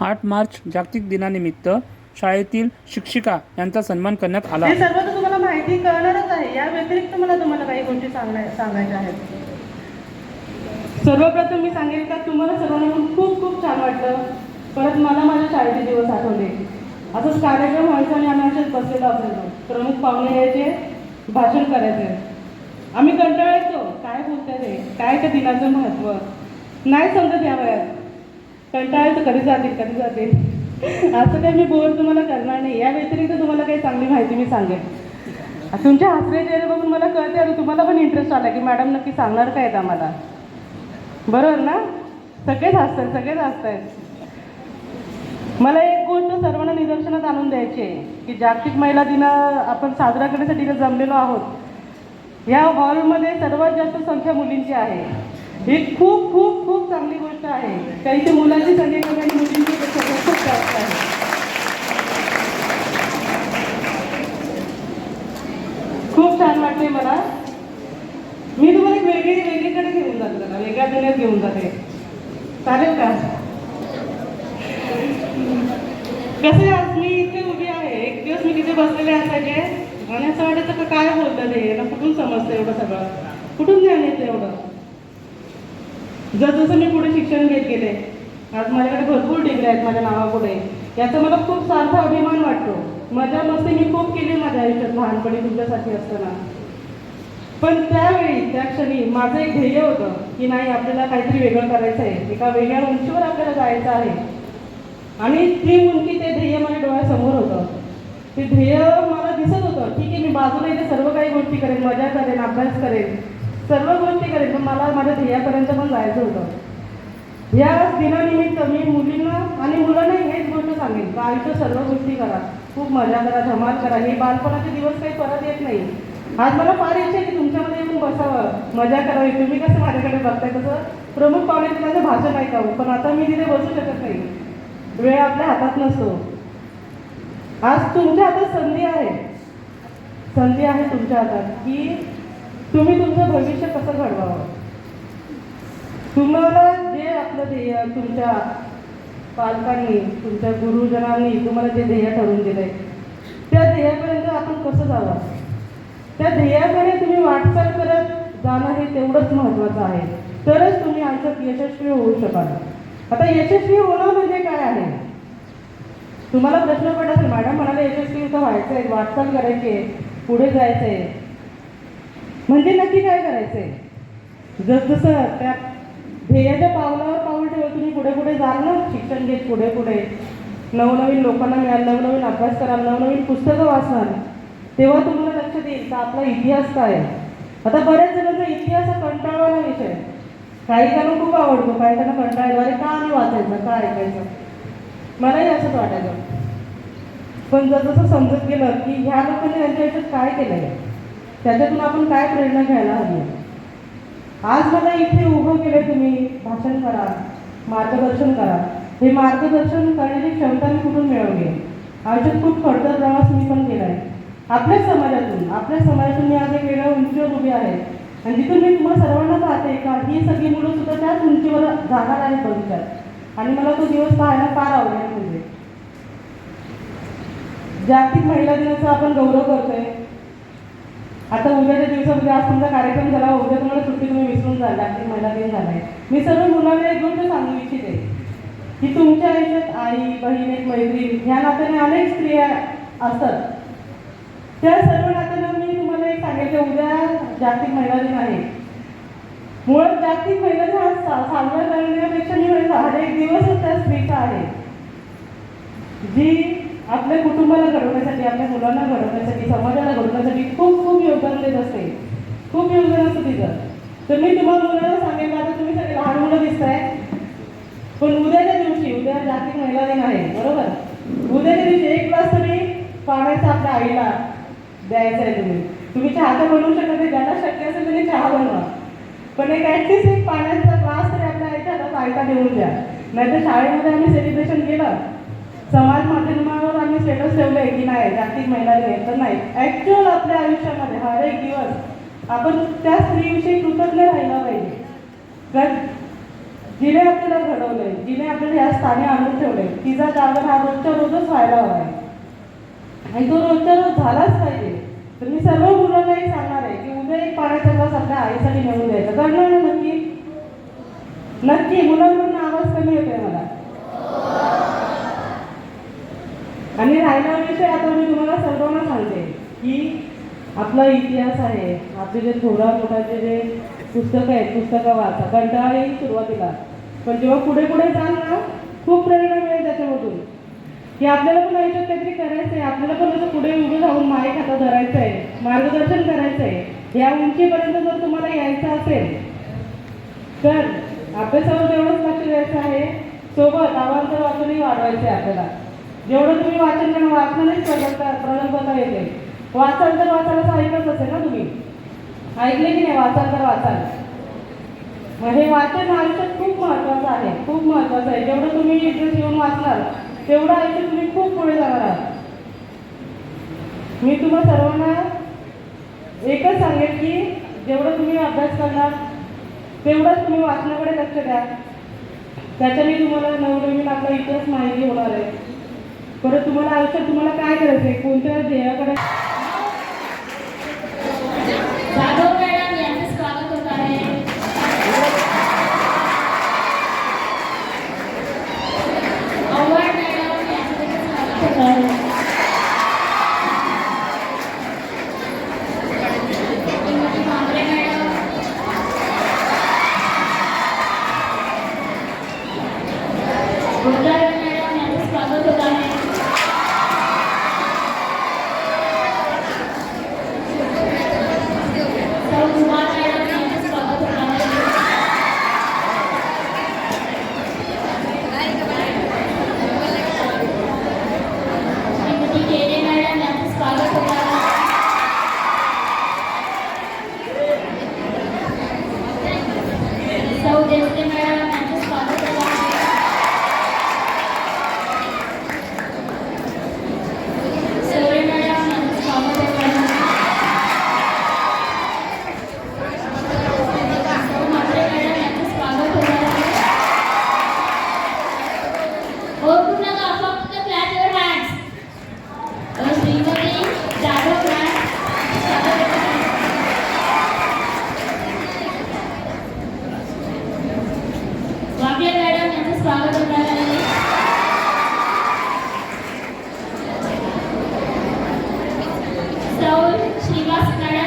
आठ मार्च जागतिक दिनानिमित्त शाळेतील शिक्षिका यांचा सन्मान करण्यात आला. हे सर्व तर तुम्हाला माहिती कळणारच आहे. या व्यतिरिक्त मला तुम्हाला काही गोष्टी सांगण्या सांगायच्या आहेत. सर्वप्रथम मी सांगेल का तुम्हाला सर्वांना खूप खूप छान वाटलं. परत मला माझ्या शाळेचे दिवस आठवले. असंच कार्यक्रम व्हायचा आणि आम्ही असेच बसलेलो असायचो. प्रमुख पाहुणे यायचे भाषण करायचे. आम्ही कंटाळायचो काय बोलतात ते काय त्या दिनाचं महत्त्व? नाही समजत या वयात. कंटाळायचं कधी जातील कधी जातील. असं काही मी बोर तुम्हाला करणार नाही. या व्यतिरिक्त तुम्हाला काही चांगली माहिती मी सांगेन. तुमच्या हसरे चेहरे बघून मला कळते आता तुम्हाला पण इंटरेस्ट आला की मॅडम नक्की सांगणार काय आहेत आम्हाला. बरोबर ना? सगळेच हसतात सगळेच हसतायत. मला एक गोष्ट सर्वांना निदर्शनात आणून द्यायची आहे की जागतिक महिला दिन आपण साजरा करण्यासाठी जमलेलो आहोत. या हॉलमध्ये सर्वात जास्त संख्या मुलींची आहे. ही खूप खूप खूप चांगली गोष्ट आहे. काही मुलांची संख्या कमी आणि मुलींची संख्या खूप जास्त आहे खूप छान वाटते मला. मी तुम्हाला एक वेगळी वेगळीकडे घेऊन जाते त्याला वेगळ्या दुनियेत घेऊन जाते. चालेल का? कसं आज मी इथे उभी आहे. एक दिवस मी तिथे बसलेले असायचे. आणि असं वाटायचं का काय बोलतं ते? याला कुठून समजतं एवढं सगळं? कुठून ज्ञान येतं एवढं? जसजसं मी पुढे शिक्षण घेत गेले आज माझ्याकडे भरपूर डिग्री आहेत माझ्या नावापुढे याचा मला खूप सारखा अभिमान वाटतो. मजा मस्ती मी खूप केली माझ्या आयुष्यात लहानपणी तुमच्यासाठी असताना. पण त्यावेळी त्या क्षणी माझं एक ध्येय होतं की नाही आपल्याला काहीतरी वेगळं करायचं आहे एका वेगळ्या उंचीवर आपल्याला जायचं आहे. आणि ती उंची ते ध्येय माझ्या डोळ्यासमोर होतं. ते ध्येय मला दिसत होतं ठीक आहे मी बाजूला इथे सर्व काही गोष्टी करेन मजा करेन अभ्यास करेन. सर्व गोष्टी करेन पण मला माझ्या ध्येयापर्यंत पण जायचं होतं. या दिनानिमित्त मी मुलींना आणि मुलांना हेच गोष्ट सांगेन का आयुष्य सर्व गोष्टी करा. खूप मजा करा धमाल करा. हे बालपणाचे दिवस काही परत येत नाही. आज मला फार इच्छा आहे की तुमच्यामध्ये येऊन बसावं मजा करावी. तुम्ही कसं माझ्याकडे बघताय तसं? प्रमुख पाहुणे माझं भाषण ऐकावं पण आता मी तिथे बसू शकत नाही. वेळ आपल्या हातात नसतो. आज तुमच्या हातात संधी आहे. संधी आहे तुमच्या हातात की तुम्ही तुमचं भविष्य कसं घडवावं? तुम्हाला जे आपलं ध्येय तुमच्या पालकांनी तुमच्या गुरुजनांनी तुम्हाला जे ध्येय ठरवून दिलंय त्या ध्येयापर्यंत आपण कसं जावं? त्या ध्येयाकडे तुम्ही वाटचाल करत जाणं हे तेवढंच महत्त्वाचं आहे. तरच तुम्ही आयुष्यात यशस्वी होऊ शकाल. आता यशस्वी होणं म्हणजे काय आहे? तुम्हाला प्रश्न पडत असेल मॅडम म्हणाले यशस्वी तर व्हायचं आहे वाटचाल करायची आहे पुढे जायचं आहे म्हणजे नक्की काय करायचं आहे जसजसं त्या ध्येयाच्या पावलावर पाऊल ठेवत तुम्ही पुढे पुढे जाल ना शिक्षण घेत पुढे पुढे. नवनवीन लोकांना मिळाल नवनवीन अभ्यास कराल नवनवीन पुस्तकं वाचणार तेव्हा तुम्हाला लक्षात येईल का आपला इतिहास काय आहे? आता बऱ्याच जणांचा इतिहास हा कंटाळवाला विषय काही त्यांना खूप आवडतो काही त्यांना कंटाळद्वारे का आम्ही वाचायचं का ऐकायचं? मलाही असंच वाटायचं. पण जसं समजत गेलं की ह्या लोकांनी त्यांच्या आयुष्यात काय केलं आहे त्याच्यातून आपण काय प्रेरणा घ्यायला हवी? आहे आज मला इथे उभं केलं तुम्ही भाषण करा मार्गदर्शन करा. हे मार्गदर्शन करण्याची क्षमता मी कुठून मिळवली? आयुष्यात खूप खडतर प्रवास मी पण केला आहे आपल्याच समाजातून आपल्या समाजातून मी आज एक वेगळ्या उंचीवर उभी आहे. आणि जिथून मी तुम्हाला सर्वांना पाहते का ही सगळी मुलं सुद्धा त्याच उंचीवर जाणार आहेत भविष्यात. आणि मला तो दिवस पाहायला फार आवडेल म्हणजे. जागतिक महिला दिनाचा आपण गौरव करतोय. आता उद्याच्या दिवसामध्ये आज तुमचा कार्यक्रम झाला उद्या तुम्हाला सुट्टी तुम्ही विसरून जाल जागतिक महिला दिन झालाय. मी सर्व मुलांना एक गोष्ट सांगू इच्छिते की तुमच्या आयुष्यात आई बहीण एक मैत्रीण ह्या नात्याने अनेक स्त्रिया असतात. त्या सर्व नात्यानं मी तुम्हाला एक सांगायचं उद्या जागतिक महिला दिन आहे. मुळात जागतिक महिला दिन हा सा- साजरा करण्यापेक्षा मी म्हणेन हा एक दिवसच त्या स्त्रीचा आहे. जी आपल्या कुटुंबाला घडवण्यासाठी आपल्या मुलांना घडवण्यासाठी समाजाला घडवण्यासाठी खूप खूप योगदान देत असते. खूप योगदान असतं तिचं. तर मी तुम्हाला मुलांना सांगेन का? आता तुम्ही सगळे लहान मुलं दिसताय. पण उद्याच्या दिवशी उद्या जागतिक महिला दिन आहे बरोबर? उद्याच्या दिवशी एक ग्लास तरी पाण्याचा आपल्या आईला द्यायचा आहे तुम्ही. तुम्ही चहा बनवू शकत नाही ज्यांना शक्य असेल तुम्ही चहा बनवा. पण एक ॲटलिस्ट एक पाण्याचा ग्लास तरी आपल्या आईच्या हातात आयता देऊन द्या. नाहीतर शाळेमध्ये आम्ही सेलिब्रेशन केलं. समाज माध्यमावर आम्ही स्टेटस ठेवले की नाही जागतिक महिला दिन आहे. तर नाही. ॲक्च्युअल आपल्या आयुष्यामध्ये हर एक दिवस आपण त्या स्त्रीविषयी कृतज्ञ राहिला पाहिजे. तर जिने आपल्याला घडवलंय जिने आपल्याला या स्थानी आणून ठेवले तिचा जागर हा रोजच्या रोजच व्हायला हवा आहे. आणि तो रोजच्या रोज झालाच पाहिजे. तर मी सर्व मुलांनाही सांगणार आहे की उद्या एक पाण्याचा ग्लास आपल्या आईसाठी मिळवून द्यायचा. करणार नक्की? नक्की मुलांकडून आवाज कमी येतोय मला. आणि राहिला विषय आता मी तुम्हाला सर्वांना सांगते की आपला इतिहास आहे. आपले जे थोडा मोठाचे जे पुस्तकं आहेत पुस्तकं वाचा. कंटाळा येईल सुरुवातीला. पण जेव्हा पुढे पुढे जाल ना खूप प्रेरणा मिळेल त्याच्यामधून. की आपल्याला पण आयुष्यात काहीतरी करायचं आहे आपल्याला पण असं पुढे उभं राहून माये खाता धरायचं आहे मार्गदर्शन करायचं आहे या उंचीपर्यंत जर तुम्हाला यायचं असेल तर अभ्यासावर तेवढंच लक्ष द्यायचं आहे. सोबत अवांतर वाचूनही वाढवायचं आहे आपल्याला. जेवढं तुम्ही वाचन करणं वाचनानेच प्रगल्भता प्रगल्भता येते. वाचाल तर वाचायला ऐकत असेल ना तुम्ही? ऐकले की नाही? वाचाल तर वाचाल. मग हे वाचन आयुष्यात खूप महत्त्वाचं आहे खूप महत्त्वाचं आहे. जेवढं तुम्ही इंटरेस्ट येऊन वाचणार तेवढं आयुष्य तुम्ही खूप पुढे जाणार आहात. मी तुम्हा सर्वांना एकच सांगेन की जेवढं तुम्ही अभ्यास करणार तेवढंच तुम्ही वाचनाकडे लक्ष द्या. त्याच्याने तुम्हाला नवनवीन आपला इतरच माहिती होणार आहे. परत तुम्हाला आयुष्यात तुम्हाला काय करायचं आहे कोणत्या ध्येयाकडे Chegou